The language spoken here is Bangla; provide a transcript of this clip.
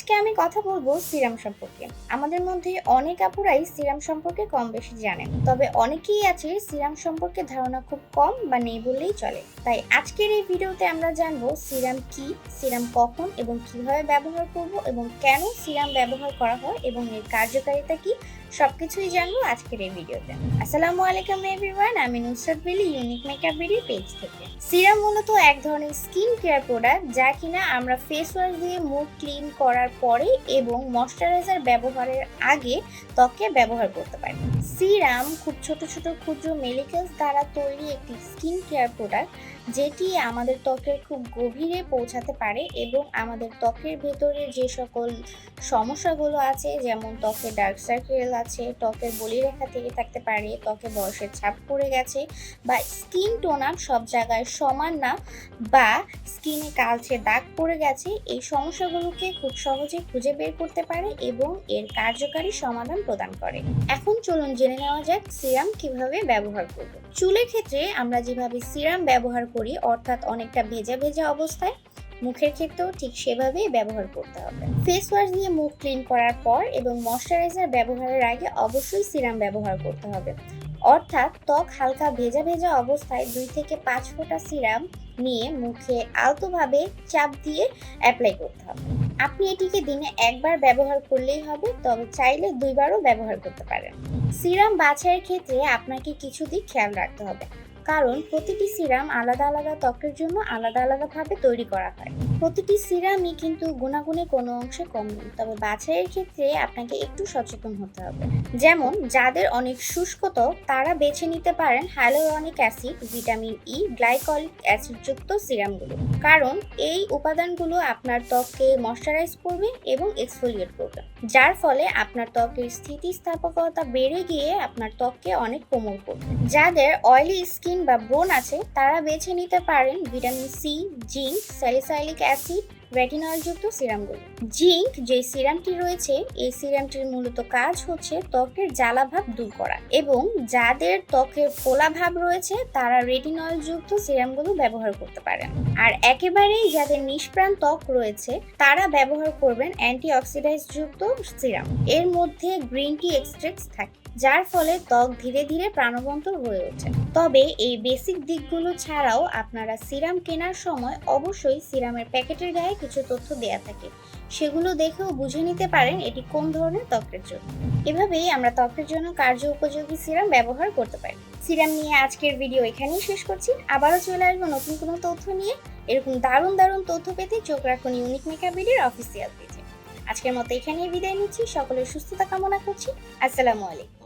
আজকে আমি কথা বলব সিরাম সম্পর্কে। আমাদের মধ্যে অনেক আপুরাই সিরাম সম্পর্কে কম বেশি জানেন। তবে অনেকেই আছে সিরাম সম্পর্কে ধারণা খুব কম বা নেই বললেই চলে। তাই আজকের এই ভিডিওতে আমরা জানব সিরাম কি, সিরাম কখন এবং কীভাবে ব্যবহার করব এবং কেন সিরাম ব্যবহার করা হয় এবং এর কার্যকারিতা কি, সবকিছুই জানব আজকের এই ভিডিওতে। আসসালামু আলাইকুম এভরিওয়ান, আমি নুসরাত বিলি, ইউনিক মেকআপ বিডির পেজ থেকে। সিরাম মূলত এক ধরনের স্কিন কেয়ার প্রোডাক্ট যা কিনা আমরা ফেস ওয়াশ দিয়ে মুখ ক্লিন করার পরে এবং ময়শ্চারাইজার ব্যবহারের আগে ত্বকে ব্যবহার করতে পারি সিরাম খুব ছোট ছোট ক্ষুদ্র মেলিকেলস দ্বারা তৈরি একটি স্কিন কেয়ার প্রোডাক্ট যেটি আমাদের ত্বকের খুব গভীরে পৌঁছাতে পারে এবং আমাদের ত্বকের ভেতরে যে সকল সমস্যাগুলো আছে, যেমন ত্বকে ডার্ক সার্কেল আছে ত্বকের বলিরেখা থেকে থাকতে পারে, ত্বকে বয়সের ছাপ পড়ে গেছে বা স্কিন টোন আপ সব জায়গায় সমান না বা স্কিনে কালচে দাগ পড়ে গেছে, এই সমস্যাগুলোকে খুব সহজে খুঁজে বের করতে পারে এবং এর কার্যকারী সমাধান প্রদান করে। এখন চলুন জেনে নেওয়া যাক সিরাম কীভাবে ব্যবহার করব। চুলের ক্ষেত্রে আমরা যেভাবে সিরাম ব্যবহার করি, অর্থাৎ অনেকটা ভেজা ভেজা অবস্থায়, মুখের ক্ষেত্রেও ঠিক সেভাবেই ব্যবহার করতে হবে। ফেস ওয়াশ দিয়ে মুখ ক্লিন করার পর এবং ময়শ্চারাইজার ব্যবহারের আগে অবশ্যই সিরাম ব্যবহার করতে হবে। অর্থাৎ ত্বক হালকা ভেজা ভেজা অবস্থায় দুই থেকে পাঁচ ফোঁটা সিরাম নিয়ে মুখে আলতোভাবে চাপ দিয়ে অ্যাপ্লাই করতে হবে। আপনি এটিকে দিনে একবার ব্যবহার করলেই হবে, তবে চাইলে দুইবারও ব্যবহার করতে পারেন। সিরাম বাছাইয়ের ক্ষেত্রে আপনাকে কিছু দিক খেয়াল রাখতে হবে। কারণ প্রতিটি সিরাম আলাদা আলাদা ত্বকের জন্য আলাদা আলাদাভাবে তৈরি করা হয়। প্রতিটি সিরামই কিন্তু গুণাগুণে কোনো অংশে কম নেই তবে বাছাইয়ের ক্ষেত্রে আপনাকে একটু সচেতন হতে হবে। যেমন, যাদের অনেক শুষ্ক ত্বক, তারা বেছে নিতে পারেন hyaluronic acid, vitamin E glycolic অ্যাসিডযুক্ত সিরামগুলো। কারণ, এই উপাদানগুলো আপনার ত্বককে ময়শ্চারাইজ করবে এবং এক্সফোলিয়েট করবে, যার ফলে আপনার ত্বকের স্থিতিস্থাপকতা বেড়ে গিয়ে আপনার ত্বককে অনেক কোমল করবে। যাদের অয়েলি স্কিন বা ব্রণ আছে, তারা বেছে নিতে পারেন vitamin C, zinc salicylic acid রেটিনলযুক্ত সিরামগুলো জিঙ্ক, যে সিরামটি রয়েছে, এই সিরামটির মূলত কাজ হচ্ছে ত্বকের জ্বালাভাব দূর করা এবং যাদের ত্বকের ফোলা ভাব রয়েছে, তারা রেটিনলযুক্ত সিরামগুলো ব্যবহার করতে পারেন। আর একেবারেই যাদের নিষ্প্রাণ ত্বক রয়েছে, তারা ব্যবহার করবেন অ্যান্টিঅক্সিডাইজ যুক্ত সিরাম। এর মধ্যে গ্রিন টি এক্সট্রেক্টস থাকে। যার ফলে ত্বক ধীরে ধীরে প্রাণবন্ত হয়ে ওঠে। তবে এই বেসিক দিকগুলো ছাড়াও আপনারা সিরাম কেনার সময় অবশ্যই সিরামের প্যাকেটের গায়ে কিছু তথ্য দেয়া থাকে। সেগুলো দেখেও বুঝে নিতে পারেন এটি কোন ধরনের ত্বকের জন্য। এভাবেই আমরা ত্বকের জন্য কার্য উপযোগী সিরাম ব্যবহার করতে পারি। সিরাম নিয়ে আজকের ভিডিও এখানেই শেষ করছি। আবারও চলে আসব নতুন কোনো তথ্য নিয়ে। এরকম দারুণ দারুণ তথ্য পেতে চোখ রাখুন ইউনিক মেকআপ ভিডিওর অফিসিয়াল পেজে আজকের মতো এখানেই বিদায় নিচ্ছি। সকলের সুস্থতা কামনা করছি। আসসালামু আলাইকুম।